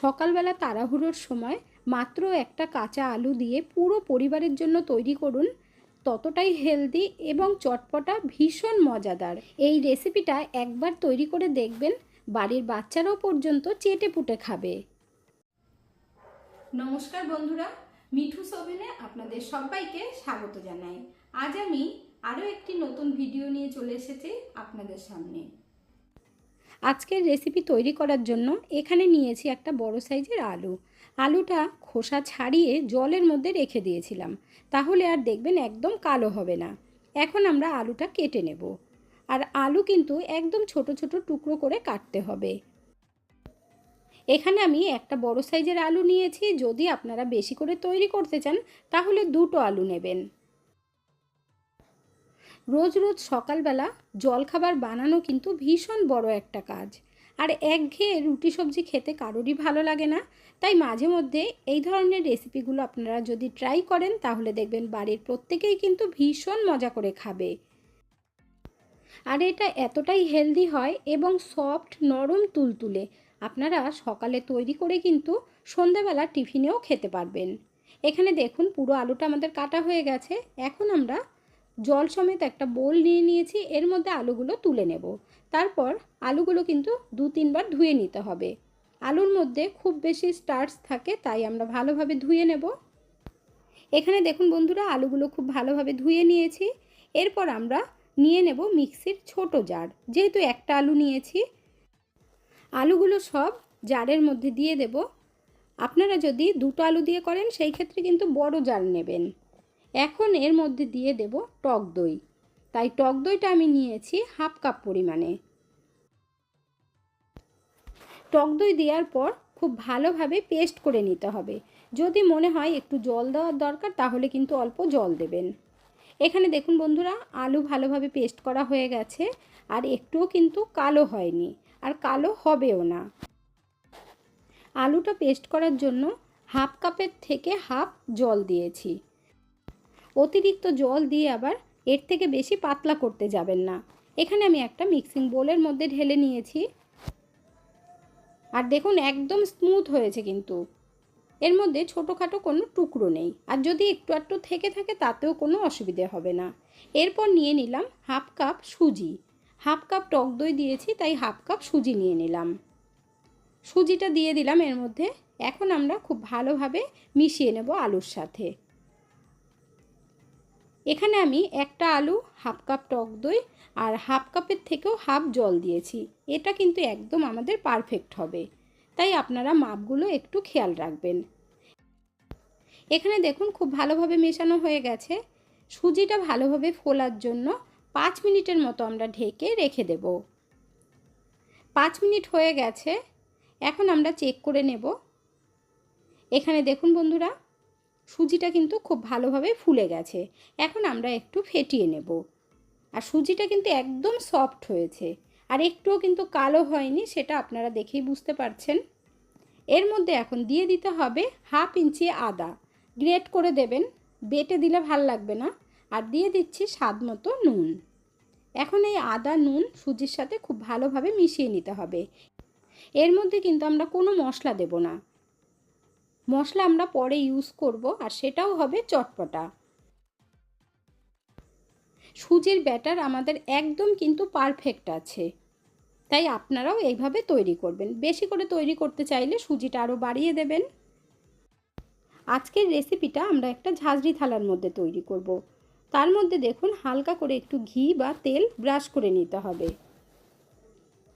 সকালবেলা তাড়াহুড়োর সময় মাত্র একটা কাঁচা আলু দিয়ে পুরো পরিবারের জন্য তৈরি করুন। ততটাই হেলদি এবং চটপটা ভীষণ মজাদার। এই রেসিপিটা একবার তৈরি করে দেখবেন, বাড়ির বাচ্চারাও পর্যন্ত চেটে পুটে খাবে। নমস্কার বন্ধুরা, মিঠু সোভেনে আপনাদের সবাইকে স্বাগত জানাই। আজ আমি আরও একটি নতুন ভিডিও নিয়ে চলে এসেছি আপনাদের সামনে। আজকের রেসিপি তৈরি করার জন্য এখানে নিয়েছি একটা বড় সাইজের আলু। আলুটা খোসা ছাড়িয়ে জলের মধ্যে রেখে দিয়েছিলাম। তাহলে আর দেখবেন একদম কালো হবে না। এখন আমরা আলুটা কেটে নেব। আর আলু কিন্তু একদম ছোট ছোট টুকরো করে কাটতে হবে। এখানে আমি একটা বড় সাইজের আলু নিয়েছি। যদি আপনারা বেশি করে তৈরি করতে চান, তাহলে দুটো আলু নেবেন। রোজ রোজ সকালবেলা জলখাবার বানানো কিন্তু ভীষণ বড় একটা কাজ। আর একঘেয়ে রুটি সবজি খেতে কারোরই ভালো লাগে না। তাই মাঝে মধ্যে এই ধরনের রেসিপিগুলো আপনারা যদি ট্রাই করেন, তাহলে দেখবেন বাড়ির প্রত্যেকেই কিন্তু ভীষণ মজা করে খাবে। আর এটা এতটাই হেলদি হয় এবং সফট, নরম তুলতুলে। আপনারা সকালে তৈরি করে কিন্তু সন্ধ্যাবেলা টিফিনেও খেতে পারবেন। এখানে দেখুন পুরো আলুটা আমাদের কাটা হয়ে গেছে। এখন আমরা জল সমেত একটা বোল নিয়ে নিয়েছি, এর মধ্যে আলুগুলো তুলে নেব। তারপর আলুগুলো কিন্তু দু তিনবার ধুয়ে নিতে হবে। আলুর মধ্যে খুব বেশি স্টার্চ থাকে, তাই আমরা ভালোভাবে ধুয়ে নেব। এখানে দেখুন বন্ধুরা, আলুগুলো খুব ভালোভাবে ধুয়ে নিয়েছি। এরপর আমরা নিয়ে নেব মিক্সির ছোট জার। যেহেতু একটা আলু নিয়েছি, আলুগুলো সব জারের মধ্যে দিয়ে দেব। আপনারা যদি দুটো আলু দিয়ে করেন, সেই ক্ষেত্রে কিন্তু বড় জার নেবেন। এখন এর মধ্যে দিয়ে দেব টক দই। তাই টক দইটা আমি নিয়েছি হাফ কাপ পরিমাণে। টক দই দেওয়ার পর খুব ভালোভাবে পেস্ট করে নিতে হবে। যদি মনে হয় একটু জল দেওয়ার দরকার, তাহলে কিন্তু অল্প জল দেবেন। এখানে দেখুন বন্ধুরা, আলু ভালোভাবে পেস্ট করা হয়ে গেছে, আর একটুও কিন্তু কালো হয়নি, আর কালো হবেও না। আলুটা পেস্ট করার জন্য হাফ কাপের থেকে হাফ জল দিয়েছি। অতিরিক্ত জল দিয়ে আবার এর থেকে বেশি পাতলা করতে যাবেন না। এখানে আমি একটা মিক্সিং বোলের মধ্যে ঢেলে নিয়েছি। আর দেখুন, একদম স্মুথ হয়েছে কিন্তু। এর মধ্যে ছোটোখাটো কোনো টুকরো নেই। আর যদি একটু একটু থেকে থাকে, তাতেও কোনো অসুবিধে হবে না। এরপর নিয়ে নিলাম হাফ কাপ সুজি। হাফ কাপ টক দই দিয়েছি, তাই হাফ কাপ সুজি নিয়ে নিলাম। সুজিটা দিয়ে দিলাম এর মধ্যে। এখন আমরা খুব ভালোভাবে মিশিয়ে নেব আলুর সাথে। এখানে আমি একটা আলু, হাফ কাপ টক দই আর হাফ কাপের থেকেও হাফ জল দিয়েছি। এটা কিন্তু একদম আমাদের পারফেক্ট হবে। তাই আপনারা মাপগুলো একটু খেয়াল রাখবেন। এখানে দেখুন খুব ভালোভাবে মেশানো হয়ে গেছে। সুজিটা ভালোভাবে ফোলার জন্য পাঁচ মিনিটের মতো আমরা ঢেকে রেখে দেব। পাঁচ মিনিট হয়ে গেছে। এখন আমরা চেক করে নেব। এখানে দেখুন বন্ধুরা সুজিটা কিন্তু খুব ভালোভাবে ফুলে গেছে। এখন আমরা একটু ফেটিয়ে নেব। আর সুজিটা কিন্তু একদম সফট হয়েছে। আর একটুও কিন্তু কালো হয়নি, সেটা আপনারা দেখেই বুঝতে পারছেন। এর মধ্যে এখন দিয়ে দিতে হবে হাফ ইঞ্চি আদা। গ্রেট করে দেবেন, বেটে দিলে ভালো লাগবে না। আর দিয়ে দিচ্ছি স্বাদ মতো নুন। এখন এই আদা, নুন, সুজির সাথে খুব ভালোভাবে মিশিয়ে নিতে হবে। এর মধ্যে কিন্তু আমরা কোনো মশলা দেব না। মশলা আমরা পরে ইউজ করব, আর সেটাও হবে চটপটা। সুজির ব্যাটার আমাদের একদম কিন্তু পারফেক্ট আছে। তাই আপনারাও এইভাবে তৈরি করবেন। বেশি করে তৈরি করতে চাইলে সুজিটা আরও বাড়িয়ে দেবেন। আজকের রেসিপিটা আমরা একটা ঝাঁঝরি থালার মধ্যে তৈরি করব। তার মধ্যে দেখুন, হালকা করে একটু ঘি বা তেল ব্রাশ করে নিতে হবে।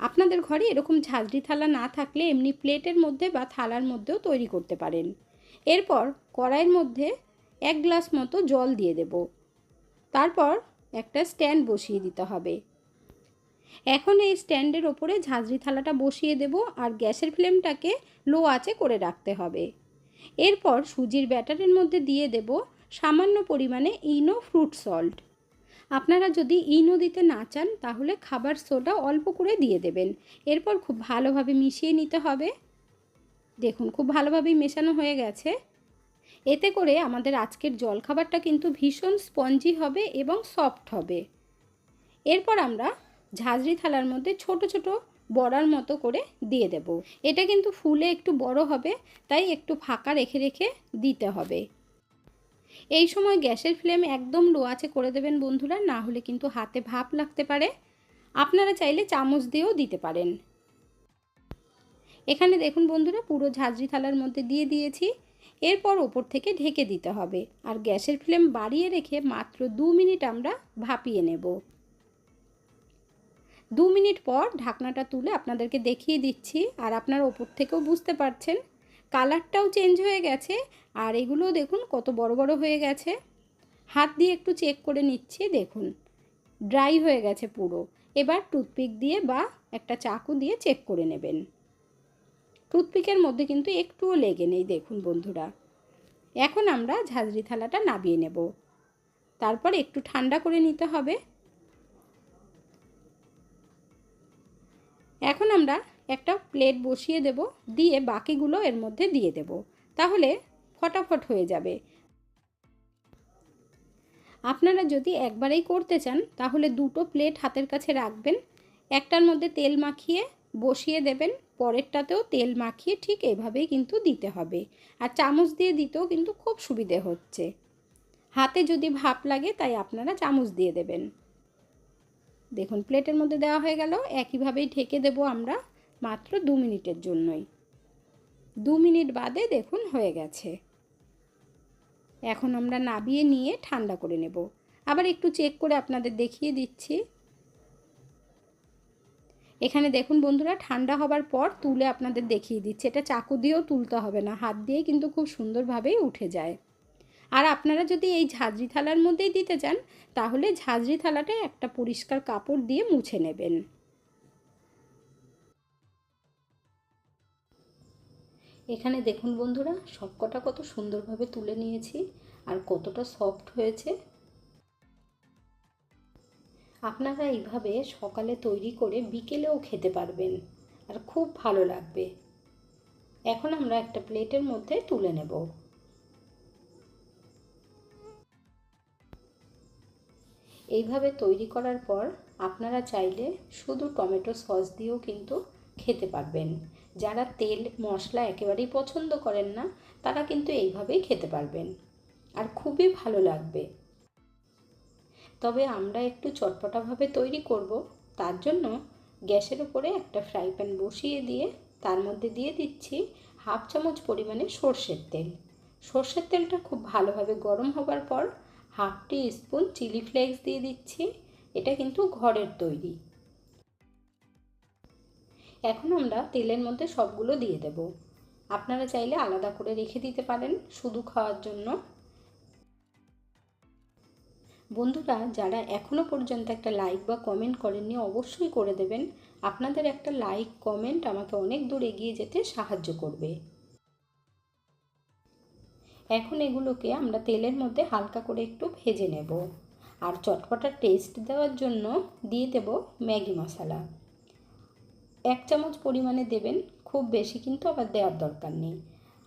আপনাদের ঘরে এরকম ঝাঁঝরি থালা না থাকলে এমনি প্লেটের মধ্যে বা থালার মধ্যেও তৈরি করতে পারেন। এরপর কড়াইয়ের মধ্যে এক গ্লাস মতো জল দিয়ে দেব। তারপর একটা স্ট্যান্ড বসিয়ে দিতে হবে। এখন এই স্ট্যান্ডের ওপরে ঝাঁঝরি থালাটা বসিয়ে দেব আর গ্যাসের ফ্লেমটাকে লো আঁচে করে রাখতে হবে। এরপর সুজির ব্যাটারের মধ্যে দিয়ে দেব সামান্য পরিমাণে ইনো ফ্রুট সল্ট। আপনারা যদি ইনো দিতে না চান, তাহলে খাবার সোডা অল্প করে দিয়ে দেবেন। এরপর খুব ভালোভাবে মিশিয়ে নিতে হবে। দেখুন, খুব ভালোভাবেই মেশানো হয়ে গেছে। এতে করে আমাদের আজকের জলখাবারটা কিন্তু ভীষণ স্পঞ্জি হবে এবং সফট হবে। এরপর আমরা ঝাঁঝরি থালার মধ্যে ছোট ছোট বড়ার মতো করে দিয়ে দেব। এটা কিন্তু ফুলে একটু বড় হবে, তাই একটু ফাঁকা রেখে রেখে দিতে হবে। এই সময় গ্যাসের ফ্লেম একদম লো আছে করে দেবেন বন্ধুরা, না হলে কিন্তু হাতে ভাপ লাগতে পারে। আপনারা চাইলে চামচ দিয়েও দিতে পারেন। এখানে দেখুন বন্ধুরা, পুরো ঝাঁঝরি থালার মধ্যে দিয়ে দিয়েছি। এরপর ওপর থেকে ঢেকে দিতে হবে। আর গ্যাসের ফ্লেম বাড়িয়ে রেখে মাত্র দু মিনিট আমরা ভাপিয়ে নেব। দু মিনিট পর ঢাকনাটা তুলে আপনাদেরকে দেখিয়ে দিচ্ছি। আর আপনার ওপর থেকেও বুঝতে পারছেন কালারটাও চেঞ্জ হয়ে গেছে, আর এগুলো দেখুন কত বড় বড় হয়ে গেছে। হাত দিয়ে একটু চেক করে নিচ্ছি, দেখুন। ড্রাই হয়ে গেছে পুরো। এবার টুথপিক দিয়ে বা একটা চাকু দিয়ে চেক করে নেবেন। টুথপিকের মধ্যে কিন্তু একটুও লেগে নেই, দেখুন বন্ধুরা। এখন আমরা ঝাঁঝরি থালাটা নাবিয়ে নেব। তারপর একটু ঠান্ডা করে নিতে হবে। এখন আমরা একটা প্লেট বসিয়ে দেব, দিয়ে বাকিগুলো এর মধ্যে দিয়ে দেব। তাহলে ফটাফট হয়ে যাবে। আপনারা যদি একবারেই করতে চান, তাহলে দুটো প্লেট হাতের কাছে রাখবেন। একটার মধ্যে তেল মাখিয়ে বসিয়ে দেবেন, পরেরটাতেও তেল মাখিয়ে ঠিক এভাবেই কিন্তু দিতে হবে। আর চামচ দিয়ে দিতেও কিন্তু খুব সুবিধে হচ্ছে। হাতে যদি ভাপ লাগে, তাই আপনারা চামচ দিয়ে দেবেন। দেখুন, প্লেটের মধ্যে দেওয়া হয়ে গেল। একইভাবেই ঢেকে দেব আমরা। মাত্র দু মিনিটের জন্যই। দু মিনিট বাদে দেখুন হয়ে গেছে। এখন আমরা নাবিয়ে নিয়ে ঠান্ডা করে নেব। আবার একটু চেক করে আপনাদের দেখিয়ে দিচ্ছি। এখানে দেখুন বন্ধুরা, ঠান্ডা হবার পর তুলে আপনাদের দেখিয়ে দিচ্ছি। এটা চাকু দিয়েও তুলতে হবে না, হাত দিয়ে কিন্তু খুব সুন্দরভাবেই উঠে যায়। আর আপনারা যদি এই ঝাঁঝরি থালার মধ্যেই দিতে চান, তাহলে ঝাঁঝরি থালাটা একটা পরিষ্কার কাপড় দিয়ে মুছে নেবেন। এখানে দেখুন বন্ধুরা, সবকটা কত সুন্দরভাবে তুলে নিয়েছি আর কতটা সফট হয়েছে। আপনারা এইভাবে সকালে তৈরি করে বিকেলেও খেতে পারবেন আর খুব ভালো লাগবে। এখন আমরা একটা প্লেটের মধ্যে তুলে নেব। এইভাবে তৈরি করার পর আপনারা চাইলে শুধু টমেটো সস দিয়েও কিন্তু খেতে পারবেন। যারা তেল, মশলা একেবারেই পছন্দ করেন না, তারা কিন্তু এইভাবেই খেতে পারবেন। আর খুবই ভালো লাগবে। তবে আমরা একটু চটপটাভাবে তৈরি করব, তার জন্য গ্যাসের উপরে একটা ফ্রাই প্যান বসিয়ে দিয়ে, তার মধ্যে দিয়ে দিচ্ছি হাফ চামচ পরিমাণে সর্ষের তেল। সর্ষের তেলটা খুব ভালোভাবে গরম হবার পর half teaspoon chilli flakes দিয়ে দিচ্ছি। এটা কিন্তু ঘরের তৈরি। এখন আমরা তেলের মধ্যে সবগুলো দিয়ে দেব। আপনারা চাইলে আলাদা করে রেখে দিতে পারেন শুধু খাওয়ার জন্য। বন্ধুরা, যারা এখনও পর্যন্ত একটা লাইক বা কমেন্ট করেননি, অবশ্যই করে দেবেন। আপনাদের একটা লাইক কমেন্ট আমাকে অনেক দূর এগিয়ে যেতে সাহায্য করবে। এখন এগুলোকে আমরা তেলের মধ্যে হালকা করে একটু ভেজে নেব। আর চটপটার টেস্ট দেওয়ার জন্য দিয়ে দেব ম্যাগি মশলা। এক চামচ পরিমাণে দেবেন, খুব বেশি কিন্তু আবার দেওয়ার দরকার নেই।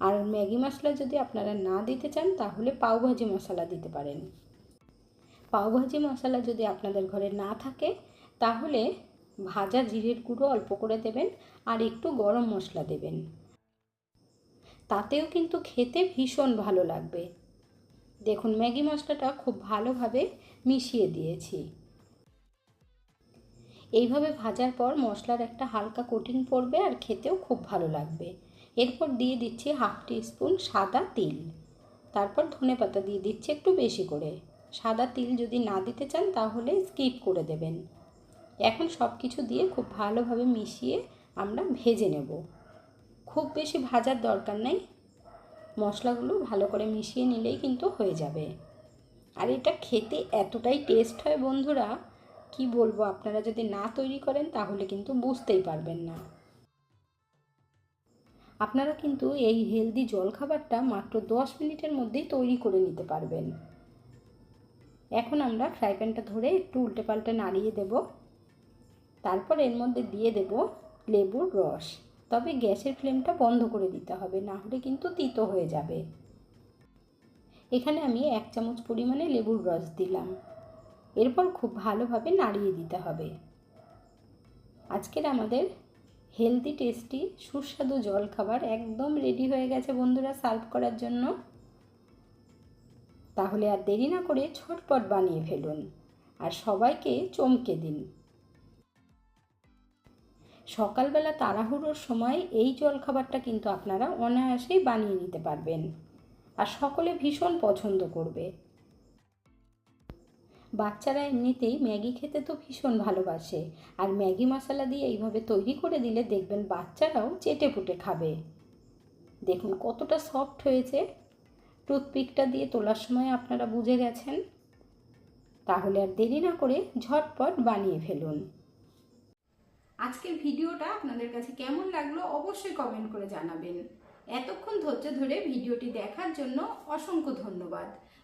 আর ম্যাগি মশলা যদি আপনারা না দিতে চান, তাহলে পাওভাজি মশলা দিতে পারেন। পাওভাজি মশলা যদি আপনাদের ঘরে না থাকে, তাহলে ভাজা জিরের গুঁড়ো অল্প করে দেবেন আর একটু গরম মশলা দেবেন। তাতেও কিন্তু খেতে ভীষণ ভালো লাগবে। দেখুন, ম্যাগি মশলাটা খুব ভালোভাবে মিশিয়ে দিয়েছি। এইভাবে ভাজার পর মশলার একটা হালকা কোটিং পড়বে আর খেতেও খুব ভালো লাগবে। এরপর দিয়ে দিচ্ছি হাফ স্পুন সাদা তিল। তারপর ধনে পাতা দিয়ে দিচ্ছি একটু বেশি করে। সাদা তিল যদি না দিতে চান তাহলে স্কিপ করে দেবেন। এখন সব কিছু দিয়ে খুব ভালোভাবে মিশিয়ে আমরা ভেজে নেব। খুব বেশি ভাজার দরকার নেই। মশলাগুলো ভালো করে মিশিয়ে নিলেই কিন্তু হয়ে যাবে। আর এটা খেতে এতটাই টেস্ট হয় বন্ধুরা কি বলব, আপনারা যদি না তৈরি করেন তাহলে কিন্তু বুঝতেই পারবেন না। আপনারা কিন্তু এই হেলদি জলখাবারটা মাত্র দশ মিনিটের মধ্যেই তৈরি করে নিতে পারবেন। এখন আমরা ফ্রাই প্যানটা ধরে একটু উল্টে পাল্টে নাড়িয়ে দেব। তারপর এর মধ্যে দিয়ে দেব লেবুর রস। তবে গ্যাসের ফ্লেমটা বন্ধ করে দিতে হবে, না হলে কিন্তু তিতো হয়ে যাবে। এখানে আমি এক চামচ পরিমাণে লেবুর রস দিলাম। এরপর খুব ভালোভাবে নাড়িয়ে দিতে হবে। আজকের আমাদের হেলদি টেস্টি সুস্বাদু জলখাবার একদম রেডি হয়ে গেছে বন্ধুরা সার্ভ করার জন্য। তাহলে আর দেরি না করে ছটপট বানিয়ে ফেলুন আর সবাইকে চমকে দিন। সকালবেলা তাড়াহুড়োর সময় এই জলখাবারটা কিন্তু আপনারা অনায়াসেই বানিয়ে নিতে পারবেন। আর সকলে ভীষণ পছন্দ করবে। বাচ্চারা এমনিতেই ম্যাগি খেতে তো ভীষণ ভালোবাসে। আর ম্যাগি মশলা দিয়ে এইভাবে তৈরি করে দিলে দেখবেন বাচ্চারাও চেটে পুটে খাবে। দেখুন কতটা সফট হয়েছে। টুথপিকটা দিয়ে তোলার সময় আপনারা বুঝে গেছেন। তাহলে আর দেরি না করে ঝটপট বানিয়ে ফেলুন। আজকের ভিডিওটা আপনাদের কাছে কেমন লাগল অবশ্যই কমেন্ট করে জানাবেন। এতক্ষণ ধৈর্য ধরে ভিডিওটি দেখার জন্য অসংখ্য ধন্যবাদ।